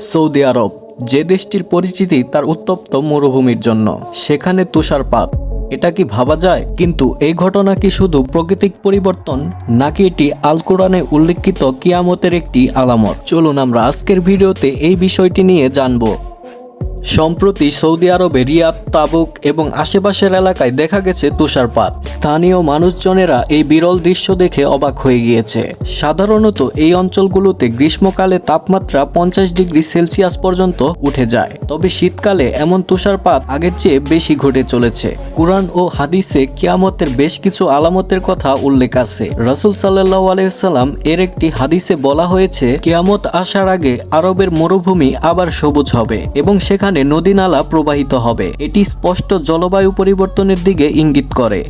Saudi আরব, যে দেশটির পরিচিতি তার উত্তপ্ত মরুভূমির জন্য। সেখানে তুষারপাত। এটা কি ভাবা যায়? কিন্তু এই ঘটনা কি শুধু প্রকৃতিক পরিবর্তন, নাকি এটি আল কোরআনে উল্লেখিত কিয়ামতের একটি আলামত? চলুন আমরা আজকের ভিডিওতে এই বিষয়টি নিয়ে জানব। সম্প্রতি সৌদি আরবে, রিয়াদ, তাবুক এবং আশেপাশের এলাকায় দেখা গেছে তুষারপাত। স্থানীয় মানুষজনেরা এই বিরল দৃশ্য দেখে অবাক হয়ে গিয়েছে। সাধারণত এই অঞ্চলগুলোতে গ্রীষ্মকালে তাপমাত্রা পঞ্চাশ ডিগ্রি সেলসিয়াস পর্যন্ত উঠে যায়। তবে শীতকালে এমন তুষারপাত আগের চেয়ে বেশি ঘটে চলেছে। কুরআন ও হাদিসে কিয়ামতের বেশ কিছু আলামতের কথা উল্লেখ আছে। রসুল সাল্লাহ আলাইসাল্লাম এর একটি হাদিসে বলা হয়েছে, কিয়ামত আসার আগে আরবের মরুভূমি আবার সবুজ হবে এবং সেখানে নদী নালা প্রবাহিত হবে। এটি স্পষ্ট জলবায়ু পরিবর্তনের দিকে ইঙ্গিত করে।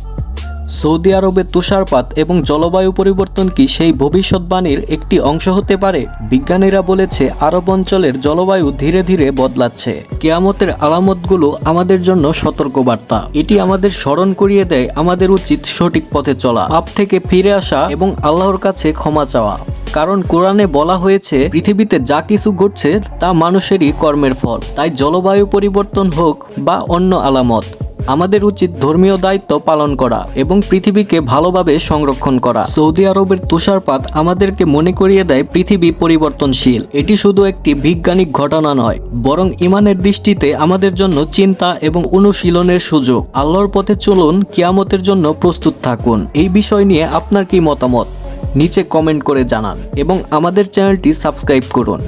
সৌদি আরবে তুষারপাত এবং জলবায়ু পরিবর্তন কি সেই ভবিষ্যৎবাণীর একটি অংশ হতে পারে? বিজ্ঞানীরা বলেছে, আরব অঞ্চলের জলবায়ু ধীরে ধীরে বদলাচ্ছে। কেয়ামতের আলামতগুলো আমাদের জন্য সতর্কবার্তা। এটি আমাদের স্মরণ করিয়ে দেয় আমাদের উচিত সঠিক পথে চলা পাপ থেকে ফিরে আসা এবং আল্লাহর কাছে ক্ষমা চাওয়া। কারণ কোরআনে বলা হয়েছে, পৃথিবীতে যা কিছু ঘটছে তা মানুষেরই কর্মের ফল। তাই জলবায়ু পরিবর্তন হোক বা অন্য আলামত, আমাদের উচিত ধর্মীয় দায়িত্ব পালন করা এবং পৃথিবীকে ভালোভাবে সংরক্ষণ করা। সৌদি আরবের তুষারপাত আমাদেরকে মনে করিয়ে দেয় পৃথিবী পরিবর্তনশীল। এটি শুধু একটি বৈজ্ঞানিক ঘটনা নয়, বরং ইমানের দৃষ্টিতে আমাদের জন্য চিন্তা এবং অনুশীলনের সুযোগ। আল্লাহর পথে চলুন, কিয়ামতের জন্য প্রস্তুত থাকুন। এই বিষয় নিয়ে আপনার কি মতামত? নিচে কমেন্ট করে জানান এবং আমাদের চ্যানেলটি সাবস্ক্রাইব করুন।